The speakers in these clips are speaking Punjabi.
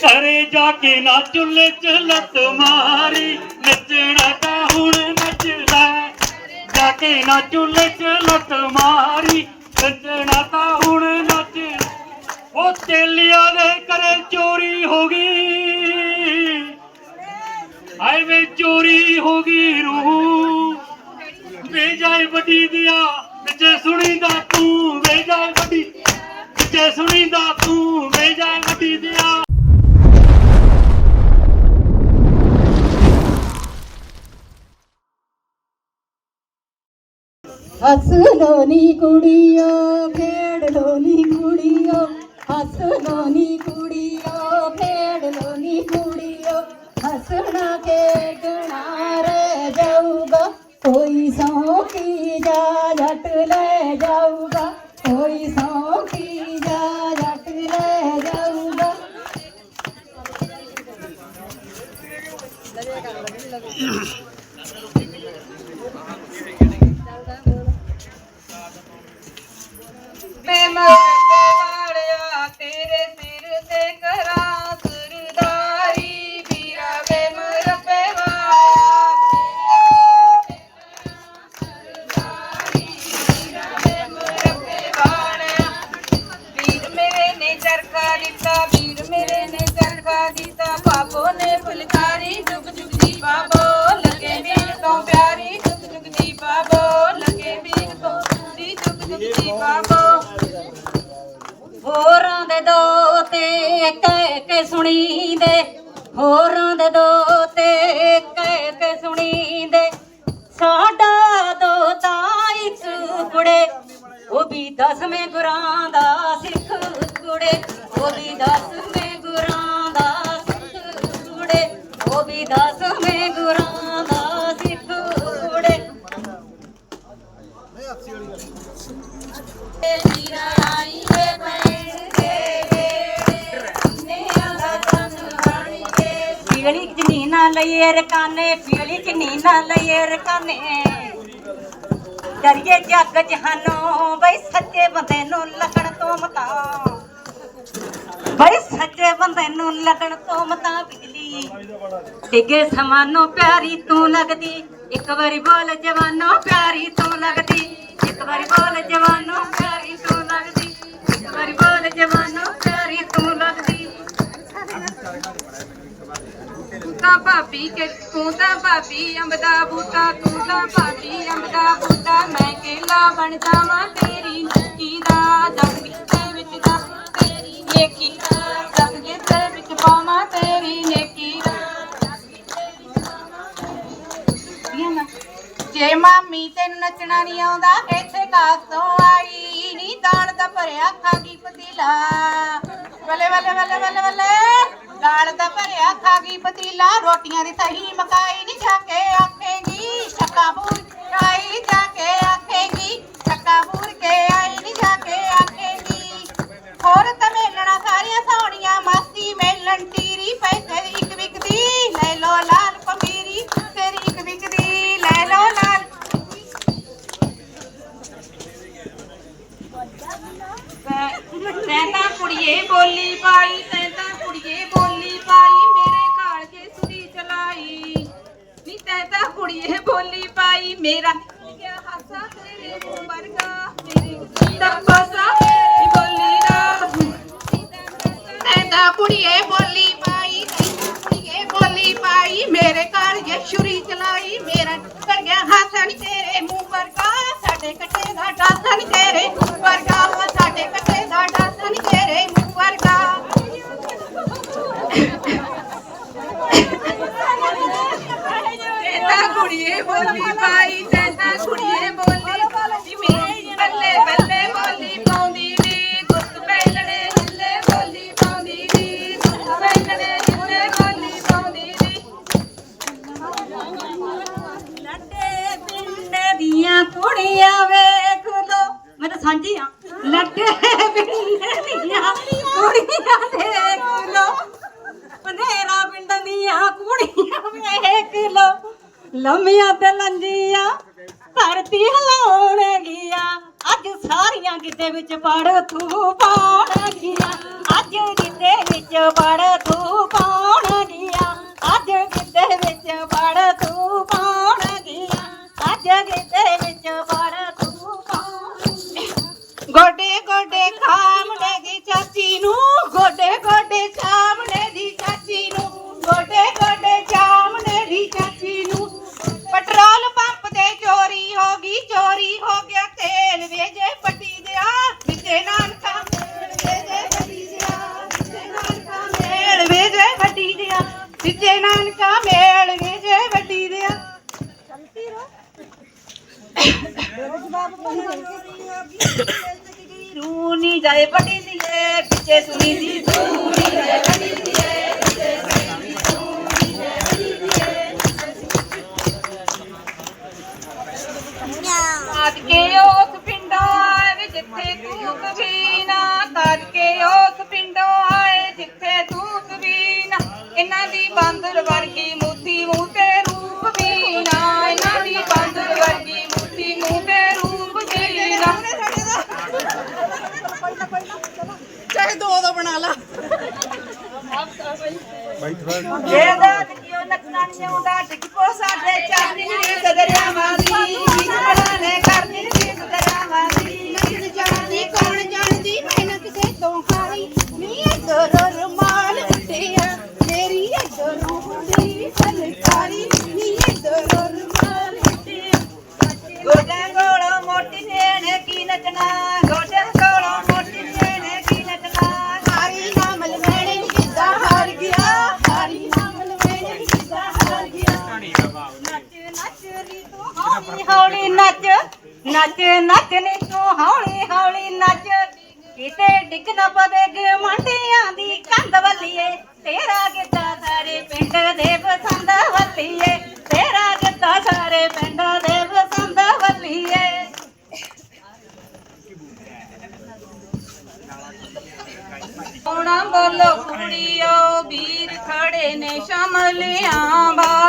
ਘਰੇ ਜਾ ਕੇ ਨਾ ਚੁੱਲ੍ਹੇ 'ਚ ਲੱਤ ਮਾਰੀ, ਨੱਚਣਾ ਤਾਂ ਹੁਣ ਨੱਚਦਾ ਜਾ ਕੇ ਨਾ ਚੁੱਲ੍ਹੇ 'ਚ ਲੱਤ ਮਾਰੀ, ਨੱਚਣਾ ਤਾਂ ਹੁਣ ਨੱਚ ਉਹ ਤੇਲੀਆਂ ਦੇ ਘਰੇ ਚੋਰੀ ਹੋ ਗਈ। ਆਏ ਵੇ ਚੋਰੀ ਹੋ ਗਈ ਰੂਹ। ਵੇ ਜਾਏ ਵੱਡੀ ਦਿਆ ਜੇ ਸੁਣੀਦਾ ਤੂੰ ਵੇ ਜਾਏ ਵੱਡੀ ਜੇ ਸੁਣੀਦਾ ਤੂੰ ਵੇ ਜਾਏ ਵੱਡੀ ਦਿਆ। ਹੱਸ ਲੋ ਨੀ ਕੁੜੀਓ ਖੇਡ ਲੋ ਨੀ ਕੁੜੀਓ ਹੱਸ ਲੋ ਨੀ ਕੁੜੀਓ ਖੇਡ ਲੋ ਨੀ ਕੁੜੀਓ। ਹੱਸਣਾ ਖੇਡਣਾ ਰਹਿ ਜਾਊਗਾ, ਕੋਈ ਸੌ ਜਾ ਜੱਟ ਲੈ ਜਾਊਗਾ, ਕੋਈ ਸੌ ਕੀ ਜਾ ਜੱਟ ਲੈ ਜਾਊਗਾ। ਮੈਂ ਮਰਦੇ Amen. ਸਾਡਾ ਦੋ ਤਾਂ ਇੱਕ ਕੁੜੇ ਉਹ ਵੀ ਦਸਵੇਂ ਗੁਰਾਂ ਦਾ ਸਿੱਖ ਕੁੜੇ ਉਹ ਵੀ ਦਸਵੇਂ ਰਕਾਨੇ, ਪੀਲੀ ਚਨੀ ਨਾ ਲਈਏ ਰਕਾਨੇ। ਡਰੀਏ ਜੱਗ ਜਹਾਨੋਂ, ਬਈ ਸੱਚੇ ਬੰਦੇ ਨੂੰ ਲੱਗਣ ਤੋਂ ਮਤਾਂ। ਬਈ ਸੱਚੇ ਬੰਦੇ ਨੂੰ ਲੱਗਣ ਤੋਂ ਮਤਾਂ ਬਿਜਲੀ। ਡਿੱਗੇ ਸਮਾਨੋਂ ਪਿਆਰੀ ਤੂੰ ਲੱਗਦੀ, ਇੱਕ ਵਾਰੀ ਬੋਲ ਜਵਾਨੋ ਪਿਆਰੀ ਤੂੰ ਲੱਗਦੀ। ਇੱਕ ਵਾਰੀ ਬੋਲ ਜਵਾਨੋ ਪਿਆਰੀ ਤੂੰ ਲੱਗਦੀ, ਇੱਕ ਵਾਰੀ ਬੋਲ ਜਵਾਨੋ ਤਾਂ ਭਾਬੀ ਕੇ ਤੂੰ ਤਾਂ ਭਾਬੀ? ਅੰਬ ਦਾ ਬੂਟਾ, ਤੂੰ ਤਾਂ ਭਾਬੀ ਅੰਬ ਦਾ ਬੂਟਾ। ਮੈਂ ਕੇਲਾ ਬਣ ਜਾਵਾਂ, ਤੇਰੀ ਨੇਕੀ ਦਾ, ਜਗ ਦੇ ਵਿੱਚ ਦਾ। ਤੇਰੀ ਨੇਕੀ ਦਾ, ਜਗ ਦੇ ਵਿੱਚ ਪਾਵਾਂ, ਤੇਰੀ ਨੇਕੀ ਦਾ। ਜੇ ਮਾਮੀ ਤੈਨੂੰ ਨੱਚਣਾ ਨਹੀਂ ਆਉਂਦਾ, ਇੱਥੇ ਕਾਸੋਂ ਆਈ ਨੀ ਦਾਲ ਦਾ ਭਰਿਆ ਖਾਗੀ ਪਤੀਲਾ। ਬੱਲੇ ਬੱਲੇ ਬੱਲੇ ਬੱਲੇ ਬੱਲੇ। ਦਾਲ ਦਾ ਭਰਿਆ ਖਾਗੀ ਪਤੀਲਾ, ਰੋਟੀਆਂ ਦੀ ਸਹੀ ਮਕਾਈ ਨੀ ਜਾ ਕੇ ਆਖੇਗੀ, ਛੱਕਾ ਪੂਰ ਆਈ ਜਾ ਕੇ ਆਖੇਗੀ, ਛੱਕਾ ਪੂਰ ਕੇ ਆਈ ਨੀ ਜਾ ਕੇ ਆਖੇਗੀ। ਹੋਰ ਤਾਂ ਮੇਲਣਾ ਸਾਰੀਆਂ ਸੋਹਣੀਆਂ, ਮਾਸੀ ਮੇਲਣ ਟੀਰੀ ਪੈਸੇ ਦੀ ਇੱਕ ਵਿਕਦੀ, ਲੈ ਲੋ ਲਾਲ ਪਮੀਰੀ ਤੇਰੀ ਇੱਕ ਵਿਕਦੀ, ਲੈ ਲੋ ਲਾਲ। ਤੈਂ ਤਾਂ ਕੁੜੀਏ ਬੋਲੀ ਪਾਈ ਤੈਂ ਤਾਂ ਕੁੜੀਏ ਬੋਲੀ ਕੁੜੀਏ ਬੋਲੀ ਪਾਈ ਮੇਰਾ ਲਿਖਿਆ ਹਾਸਾ ਤੇਰੇ ਮੂੰਹ ਵਰਗਾ ਮੇਰੇ ਦੱਬਾ ਸਾ ਨੀ ਬੋਲੀ ਦਾ ਤੈਂ ਤਾਂ ਕੁੜੀਏ ਬੋਲੀ ਪਾਈ ਤੈਂ ਤਾਂ ਕੁੜੀਏ ਬੋਲੀ ਪਾਈ ਮੇਰੇ ਘਰ ਜੇ ਛੁਰੀ ਚਲਾਈ ਮੇਰਾ ਕਰ ਗਿਆ ਹਾਸਾ ਨੀ ਤੇਰੇ ਮੂੰਹ ਵਰਗਾ ਸਾਡੇ ਕੱਟੇ ਦਾ ਡਾਸਾ ਨੀ ਤੇਰੇ ਮੂੰਹ ਵਰਗਾ ਸਾਡੇ ਕੱਟੇ ਦਾ ਡਾਸਾ ਨੀ ਤੇਰੇ ਮੂੰਹ ਵਰਗਾ ਕੁੜੀਏ ਬੋਲੀ ਦੇ ਵਿੱਚ ਪੜ ਤੂੰ ਪਾੜ ਗਿਆ। ਅੱਜ ਰਿੰਦੇ ਵਿੱਚ ਪੜ ਤੂੰ ਆਏ ਵੱਡੀ ਸੀ ਲੈ ਪਿੱਛੇ ਸੁਣੀ ਸੀ। ਇਹਦਾ ਕਿਉਂ ਨੱਚਣਾ ਨਹੀਂ ਆਉਂਦਾ ਡਿੱਗ ਪੋ ਸਾਡੇ ਚਾਂਦਨੀ ਦੇ ਕਦਰਿਆਂ ਵਾਲੀ ਨੱਚ ਨੱਚਨੀ ਤੂੰ ਹੌਲੀ ਹੌਲੀ ਨੱਚ। ਕਿਤੇ ਡਿੱਗ ਨਾ ਪਵੇ ਗਮੰਡੀਆਂ ਦੀ ਕੰਧ ਵੱਲੀਏ। ਤੇਰਾ ਗਿੱਧਾ ਸਾਰੇ ਪਿੰਡ ਦੇ ਪਸੰਦ ਵੱਲੀਏ। ਤੇਰਾ ਗਿੱਧਾ ਸਾਰੇ ਪਿੰਡ ਦੇ ਪਸੰਦ ਵੱਲੀਏ। ਕੋਣਾ ਬੋਲੋ ਕੁੜੀਓ, ਵੀਰ ਖੜੇ ਨੇ ਸ਼ਮਲਿਆਂ ਬਾ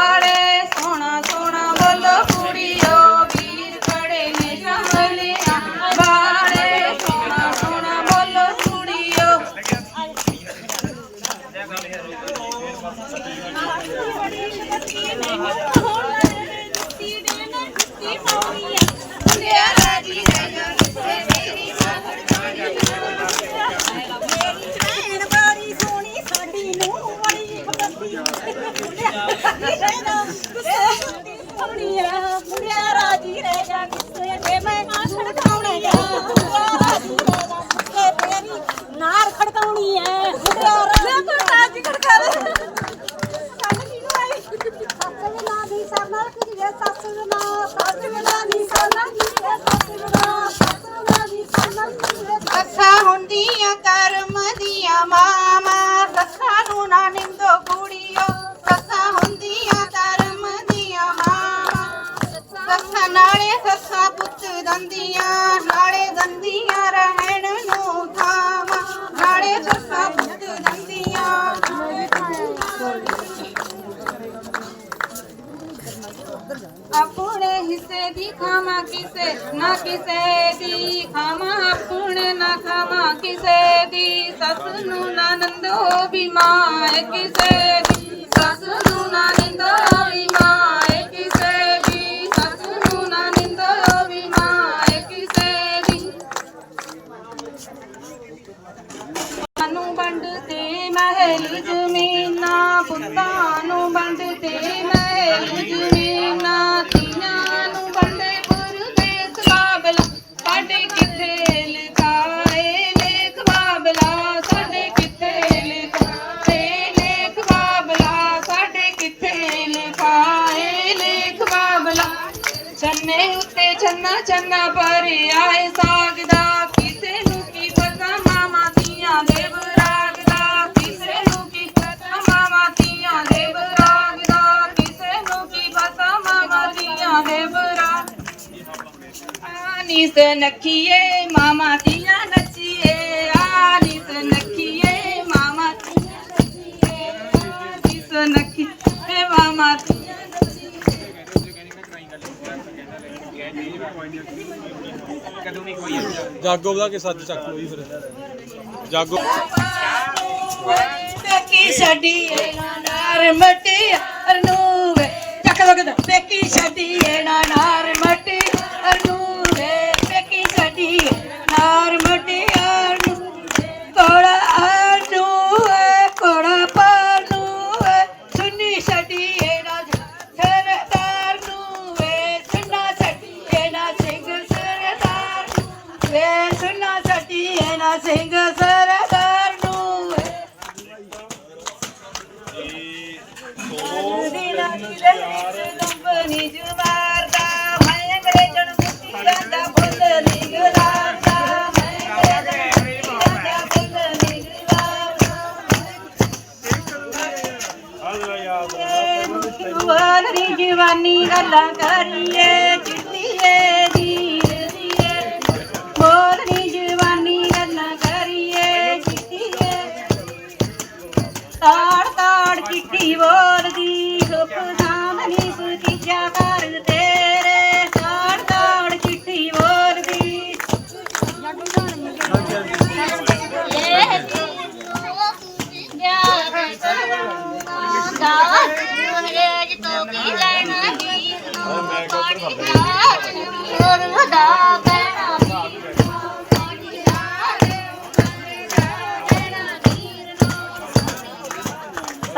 ਹੋਣੀ ਆ। ਮੁੰਡਿਆ ਰਾਜੀ ਰਹਿ ਜਾ ਕਿਸੇ ਨੇ ਦੀ ਖਾਵਾ ਕਿਸੇ ਨਾ ਕਿਸੇ ਦੀ ਖਾਵਾ ਆਪਣ ਨਾ ਖਾਵਾ ਕਿਸੇ ਦੀ ਸੱਸ ਨੂੰ ਨਾ ਨੰਦੋ ਬਿਮਾਰ ਕਿਸੇ ਦੀ ਸੱਸ ਨੂੰ ਨਾ ਨੰਦੋ ਬਿਮਾਰ ਨਖੀਏ ਮਾਮਾ ਦਿਸ ਨਖੀਏ ਮਾਮਾ ਕਦੋਂ ਨਹੀਂ ਕੋਈ ਜਾਗੋ ਬਦਾ ਕੇ ਸੱਚ ਚੱਕ ਲੋ ਜੀ ਫਿਰ। ਜਾਗੋ। ਪੇਕੀ ਛੱਡੀਏ ਨਾ ਨਾਰ ਮਟਿਆਰ ਨੂੰ ਵੇ ਚੱਕ ਲੋ ਕਿਦਾਂ ਪੇਕੀ ਛੱਡੀਏ ਨਾ ਨਾਰ ਮਟਿਆਰ ਨੂੰ ਵੇ ਪੇਕੀ ਛੱਡੀਏ ਨਾਰ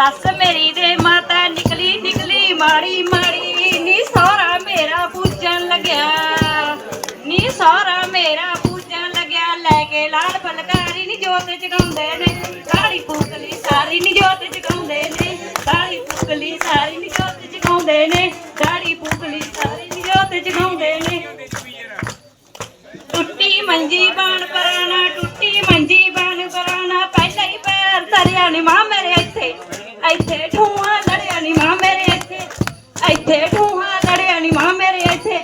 ਸੱਸ ਮੇਰੀ ਦੇ ਮਾਤਾ ਨਿਕਲੀ ਨਿਕਲੀ, ਮਾੜੀ ਮਾੜੀ। ਨੀ ਸੋਹਰਾ ਮੇਰਾ ਪੂਜਣ ਲੱਗਿਆ। ਨੀ ਸੋਹਰਾ ਮੇਰਾ ਪੂਜਣ ਲੱਗਿਆ। ਲੈ ਕੇ ਲਾਲ ਫਲਕਾਰੀ ਨੀ ਜੋਤ ਜਗਾਉਂਦੇ ਨੇ। ਕਾਲੀ ਫੂਕਲੀ ਸਾਰੀ ਨੀ ਜੋਤ ਜਗਾਉਂਦੇ ਨੇ। ਕਾਲੀ ਫੂਕਲੀ ਸਾਰੀ ਨੀ ਜੋਤ ਜਗਾਉਂਦੇ ਨੇ। ਕਾਲੀ ਫੂਕਲੀ ਸਾਰੀ ਨੀ ਜੋਤ ਜਗਾਉਂਦੇ ਨੇ। ਟੁੱਟੀ ਮੰਜੀ ਬਾਣ ਪਰਾਣਾ, ਟੁੱਟੀ ਮੰਜੀ ਬਾਣ ਪਰਾਣਾ। ਪਹਿਲਾਂ ਹੀ ਪੈਰ ਧਰਿਆ ਨੀ ਮਾਂ ਮੇਰੇ ਇੱਥੇ ਠੂਆ ਲੜਿਆ ਨੀ ਮਾਂ ਮੇਰੇ ਇੱਥੇ।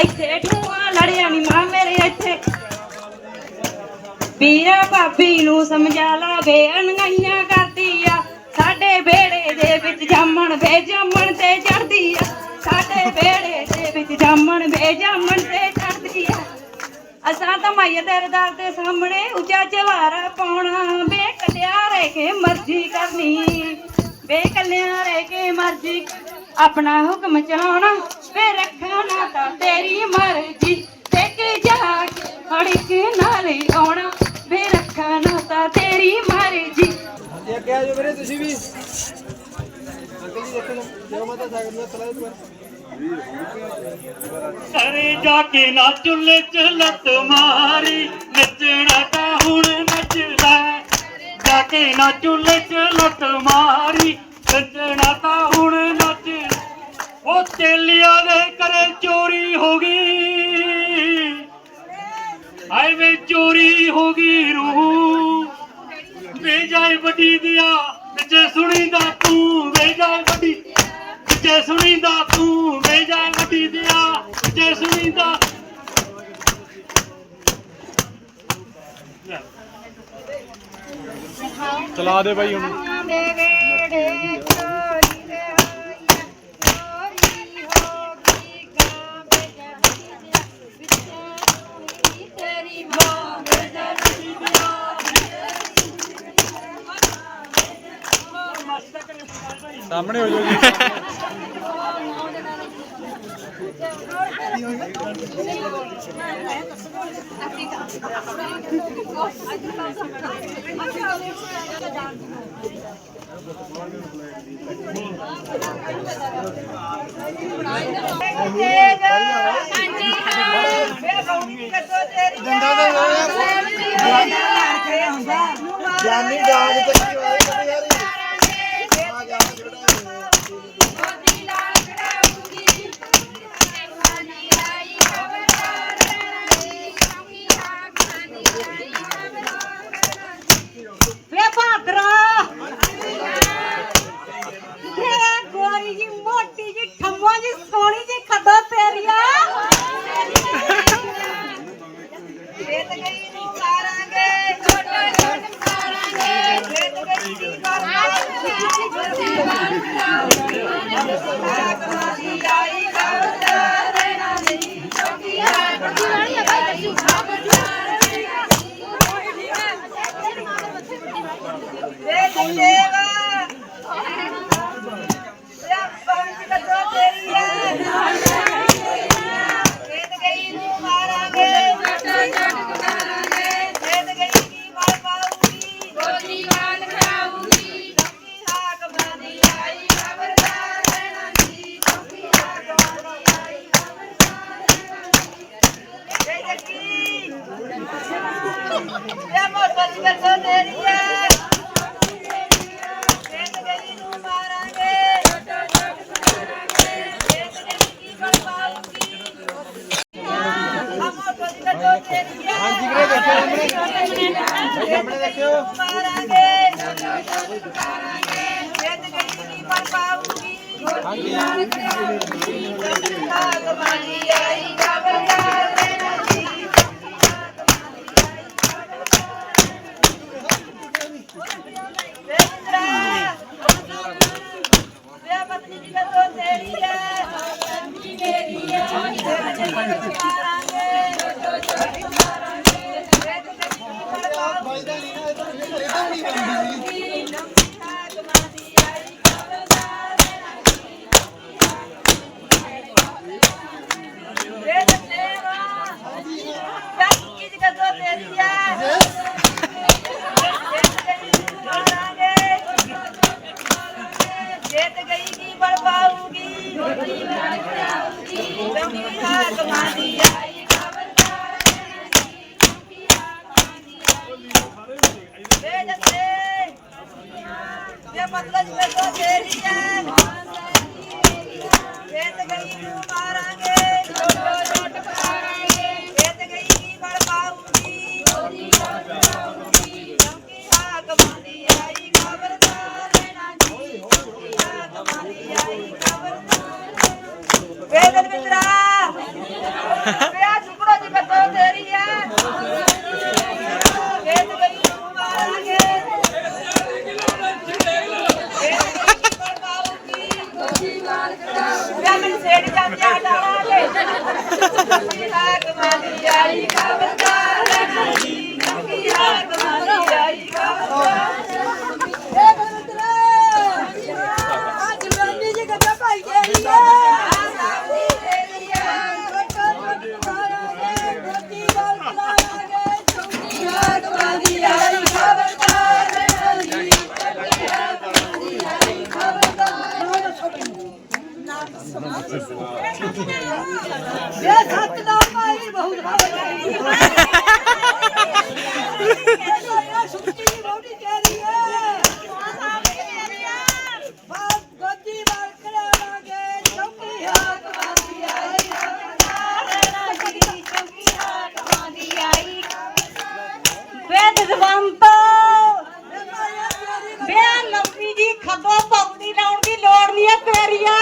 ਇੱਥੇ ਠੂਆ ਲੜਿਆ ਨੀ ਮਾਂ ਮੇਰੇ ਇੱਥੇ। ਵੀਰਾ ਭਾਬੀ ਨੂੰ ਸਮਝਾ ਲਾ ਵੇ ਅਣਗਾਈਆਂ ਕਰਦੀ ਆ। ਸਾਡੇ ਵੇੜੇ ਦੇ ਵਿੱਚ ਜਾਮਣ ਵੇ, ਜਾਮਣ ਤੇ ਚੜਦੀ ਆ। ਸਾਡੇ ਵੇੜੇ ਦੇ ਵਿੱਚ ਜਾਮਣ ਵੇ, ਜਾਮਣ ਤੇ ਚੜਦੀ ਆ। ਅਸਾਂ ਤਾਂ ਮਾਈਏ ਤੇਰੇ ਦਰ ਦੇ ਸਾਹਮਣੇ ਉੱਚਾ ਚਵਾਰਾ ਪਾਉਣਾ। ਵੇ ਕੱਲਿਆ ਰਹਿ ਕੇ ਮਰਜ਼ੀ ਕਰਨੀ। ਵੇ ਕੱਲਿਆ ਰਹਿ ਕੇ ਮਰਜ਼ੀ ਆਪਣਾ ਹੁਕਮ ਚਲਾਉਣਾ ਵੇ ਰੱਖਣਾ ਤਾਂ ਤੇਰੀ ਮਰਜ਼ੀ। ਤੇ ਕਿ ਜਾ ਕੇ ਹੜਕ ਨਾਲ ਆਉਣਾ ਵੇ ਰੱਖਣਾ ਤਾਂ ਤੇਰੀ ਮਰਜ਼ੀ। ਇਹ ਅੱਗੇ ਆ ਜਾਓ ਵੀਰੇ ਤੁਸੀਂ ਵੀ। ਅੰਕਲ ਜੀ ਦੇਖੋ ਜੈ ਮਾਤਾ ਸਾਗਰ ਨੂੰ ਤਲਾ ਦੇ ਘਰੇ ਜਾ ਕੇ ਨਾ ਚੁੱਲ੍ਹੇ 'ਚ ਲੱਤ ਮਾਰੀ ਨੱਚਣਾ ਤਾਂ ਹੁਣ ਨੱਚਦਾ। ਜਾ ਕੇ ਨਾ ਚੁੱਲ੍ਹੇ 'ਚ ਲੱਤ ਮਾਰੀ ਨੱਚਣਾ ਤਾਂ ਹੁਣ ਨੱਚ ਉਹ ਤੇਲੀਆਂ ਦੇ ਘਰੇ ਚੋਰੀ ਹੋ ਗਈ। ਹਾਏ ਵੇ ਚੋਰੀ ਹੋ ਗਈ ਰੂਹ। ਵੇ ਜਾਏ ਵੱਡੀ ਦਿਆ ਜੇ ਸੁਣੀਂਦਾ ਤੂੰ ਵੇ ਜਾਏ ਵੱਡੀ ਜੇ ਸੁਣੀਂਦਾ ਤੂੰ ਵੇ ਜਾਏ ਵੱਡੀ ਦਿਆ ਜੇ ਸੁਣੀਂਦਾ। ਚਲਾ ਦੇ ਬਾਈ ਹੁਣ ਸਾਹਮਣੇ ਹੋ ਜਾਓ ਜੀ। ਜਾਨੀ ਜਾਗ ਤੇ ਆਈ। ਵੇ ਜਜ਼ਵੰਤ ਵੇ ਲੰਬੀ ਜੀ ਖੱਬਾ ਪੌੜੀ ਲਾਉਣ ਦੀ ਲੋੜ ਨਹੀਂ ਹੈ ਤੇਰੀਆ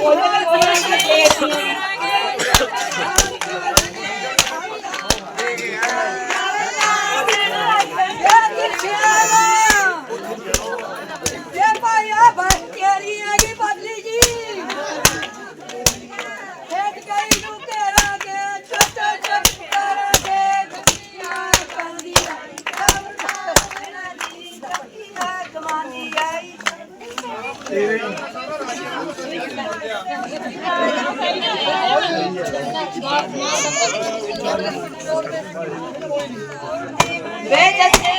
ਉਹ ਉਹ ਵੇ ਜੱਸੇ